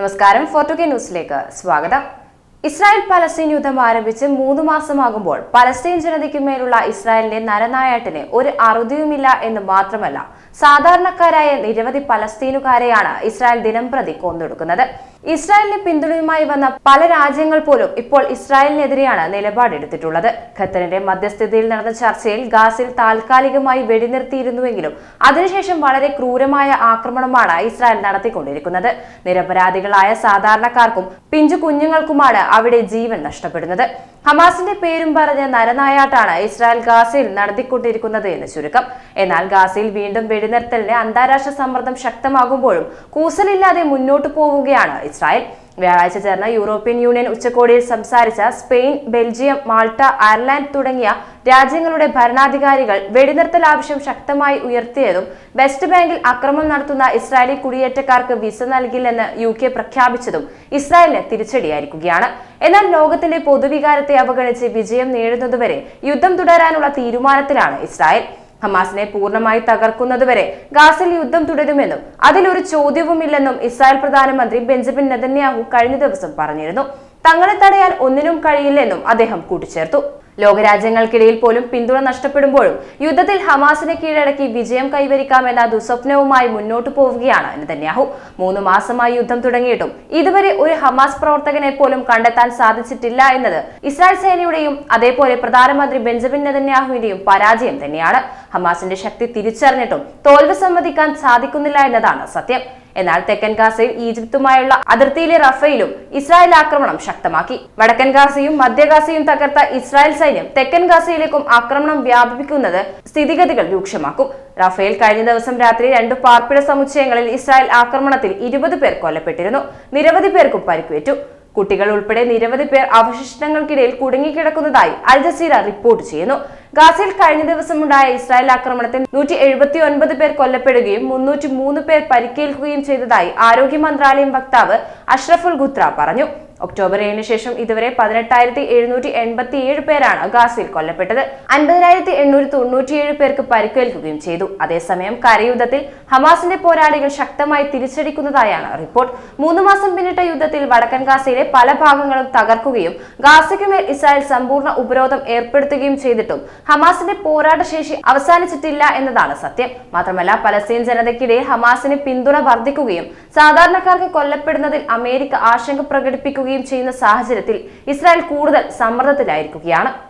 നമസ്കാരം ഫോർട്ടു കെ ന്യൂസിലേക്ക് സ്വാഗതം. ഇസ്രായേൽ പലസ്തീൻ യുദ്ധം ആരംഭിച്ച് മൂന്ന് മാസമാകുമ്പോൾ പലസ്തീൻ ജനതയ്ക്ക് മേലുള്ള ഇസ്രായേലിന്റെ നരനായാട്ടിന് ഒരു അറുതിയുമില്ല എന്ന് മാത്രമല്ല സാധാരണക്കാരായ നിരവധി പലസ്തീനുകാരെയാണ് ഇസ്രായേൽ ദിനംപ്രതി കൊന്നൊടുക്കുന്നത്. ഇസ്രായേലിന് പിന്തുണയുമായി വന്ന പല രാജ്യങ്ങൾ പോലും ഇപ്പോൾ ഇസ്രായേലിനെതിരെയാണ് നിലപാടെടുത്തിട്ടുള്ളത്. ഖത്തറിന്റെ മധ്യസ്ഥതയിൽ നടന്ന ചർച്ചയിൽ ഗാസിൽ താൽക്കാലികമായി വെടിനിർത്തിയിരുന്നുവെങ്കിലും അതിനുശേഷം വളരെ ക്രൂരമായ ആക്രമണമാണ് ഇസ്രായേൽ നടത്തിക്കൊണ്ടിരിക്കുന്നത്. നിരപരാധികളായ സാധാരണക്കാർക്കും പിഞ്ചു കുഞ്ഞുങ്ങൾക്കുമാണ് അവിടെ ജീവൻ നഷ്ടപ്പെടുന്നത്. ഹമാസിന്റെ പേരും പറഞ്ഞ നരനായാട്ടാണ് ഇസ്രായേൽ ഗാസയിൽ നടത്തിക്കൊണ്ടിരിക്കുന്നത് എന്ന് ചുരുക്കം. എന്നാൽ ഗാസയിൽ വീണ്ടും വെടിനിർത്തലിന് അന്താരാഷ്ട്ര സമ്മർദ്ദം ശക്തമാകുമ്പോഴും കൂസലില്ലാതെ മുന്നോട്ടു പോവുകയാണ് ഇസ്രായേൽ. വ്യാഴാഴ്ച ചേർന്ന യൂറോപ്യൻ യൂണിയൻ ഉച്ചകോടിയിൽ സംസാരിച്ച സ്പെയിൻ ബെൽജിയം മാൾട്ട അയർലാൻഡ് തുടങ്ങിയ രാജ്യങ്ങളുടെ ഭരണാധികാരികൾ വെടിനിർത്തൽ ആവശ്യം ശക്തമായി ഉയർത്തിയതും വെസ്റ്റ് ബാങ്കിൽ അക്രമം നടത്തുന്ന ഇസ്രായേലി കുടിയേറ്റക്കാർക്ക് വിസ നൽകില്ലെന്ന് യു കെ പ്രഖ്യാപിച്ചതും ഇസ്രായേലിന് തിരിച്ചടിയായിരിക്കുകയാണ്. എന്നാൽ ലോകത്തിന്റെ പൊതുവികാരത്തെ അവഗണിച്ച് വിജയം നേടുന്നതുവരെ യുദ്ധം തുടരാനുള്ള തീരുമാനത്തിലാണ് ഇസ്രായേൽ. ഹമാസിനെ പൂർണമായി തകർക്കുന്നതുവരെ ഗാസിൽ യുദ്ധം തുടരുമെന്നും അതിലൊരു ചോദ്യവുമില്ലെന്നും ഇസ്രായേൽ പ്രധാനമന്ത്രി ബെഞ്ചമിൻ നെതന്യാഹു കഴിഞ്ഞ ദിവസം പറഞ്ഞിരുന്നു. തങ്ങളെ തടയാൻ ഒന്നിനും കഴിയില്ലെന്നും അദ്ദേഹം കൂട്ടിച്ചേർത്തു. ലോകരാജ്യങ്ങൾക്കിടയിൽ പോലും പിന്തുണ നഷ്ടപ്പെടുമ്പോഴും യുദ്ധത്തിൽ ഹമാസിനെ കീഴടക്കി വിജയം കൈവരിക്കാമെന്ന ദുസ്വപ്നവുമായി മുന്നോട്ടു പോവുകയാണ് നെതന്യാഹു. മൂന്ന് മാസമായി യുദ്ധം തുടങ്ങിയിട്ടും ഇതുവരെ ഒരു ഹമാസ് പ്രവർത്തകനെ പോലും കണ്ടെത്താൻ സാധിച്ചിട്ടില്ല എന്നത് ഇസ്രായേൽ സേനയുടെയും അതേപോലെ പ്രധാനമന്ത്രി ബെഞ്ചമിൻ നെതന്യാഹുവിന്റെയും പരാജയം തന്നെയാണ്. ഹമാസിന്റെ ശക്തി തിരിച്ചറിഞ്ഞിട്ടും തോൽവി സമ്മതിക്കാൻ സാധിക്കുന്നില്ല എന്നതാണ് സത്യം. എന്നാൽ തെക്കൻ ഗാസയിൽ ഈജിപ്തുമായുള്ള അതിർത്തിയിലെ റഫയിലും ഇസ്രായേൽ ആക്രമണം ശക്തമാക്കി. വടക്കൻ ഗാസയും മധ്യ ഗാസയും തകർത്ത ഇസ്രായേൽ സൈന്യം തെക്കൻ ഗാസയിലേക്കും ആക്രമണം വ്യാപിപ്പിക്കുന്നത് സ്ഥിതിഗതികൾ രൂക്ഷമാക്കും. റഫേൽ കഴിഞ്ഞ ദിവസം രാത്രി രണ്ട് പാർപ്പിട സമുച്ചയങ്ങളിൽ ഇസ്രായേൽ ആക്രമണത്തിൽ ഇരുപത് പേർ കൊല്ലപ്പെട്ടിരുന്നു. നിരവധി പേർക്കും പരിക്കേറ്റു. കുട്ടികൾ ഉൾപ്പെടെ നിരവധി പേർ അവശിഷ്ടങ്ങൾക്കിടയിൽ കുടുങ്ങിക്കിടക്കുന്നതായി അൽ ജസീറ റിപ്പോർട്ട് ചെയ്യുന്നു. ഗാസയിൽ കഴിഞ്ഞ ദിവസമുണ്ടായ ഇസ്രായേൽ ആക്രമണത്തിൽ നൂറ്റി എഴുപത്തി ഒൻപത് പേർ കൊല്ലപ്പെടുകയും മുന്നൂറ്റി മൂന്ന് പേർ പരിക്കേൽക്കുകയും ചെയ്തതായി ആരോഗ്യ മന്ത്രാലയം വക്താവ് അഷ്റഫുൽ ഗുത്ര പറഞ്ഞു. ഒക്ടോബർ ഏഴിന് ശേഷം ഇതുവരെ പതിനെട്ടായിരത്തി എഴുന്നൂറ്റി എൺപത്തി ഏഴ് പേരാണ് ഗാസയിൽ കൊല്ലപ്പെട്ടത്. അൻപതിനായിരത്തി എണ്ണൂറ്റി തൊണ്ണൂറ്റിയേഴ് പേർക്ക് പരിക്കേൽക്കുകയും ചെയ്തു. അതേസമയം കരയുദ്ധത്തിൽ ഹമാസിന്റെ പോരാളികൾ ശക്തമായി തിരിച്ചടിക്കുന്നതായാണ് റിപ്പോർട്ട്. മൂന്ന് മാസം പിന്നിട്ട യുദ്ധത്തിൽ വടക്കൻ ഗാസയിലെ പല ഭാഗങ്ങളും തകർക്കുകയും ഗാസയ്ക്കുമേൽ ഇസ്രായേൽ സമ്പൂർണ ഉപരോധം ഏർപ്പെടുത്തുകയും ചെയ്തിട്ടും ഹമാസിന്റെ പോരാട്ടശേഷി അവസാനിച്ചിട്ടില്ല എന്നതാണ് സത്യം. മാത്രമല്ല പലസ്തീൻ ജനതയ്ക്കിടയിൽ ഹമാസിന് പിന്തുണ വർദ്ധിക്കുകയും സാധാരണക്കാർക്ക് കൊല്ലപ്പെടുന്നതിൽ അമേരിക്ക ആശങ്ക പ്രകടിപ്പിക്കുകയും ചെയ്യുന്ന സാഹചര്യത്തിൽ ഇസ്രായേൽ കൂടുതൽ സമ്മർദ്ദത്തിലായിരിക്കുകയാണ്.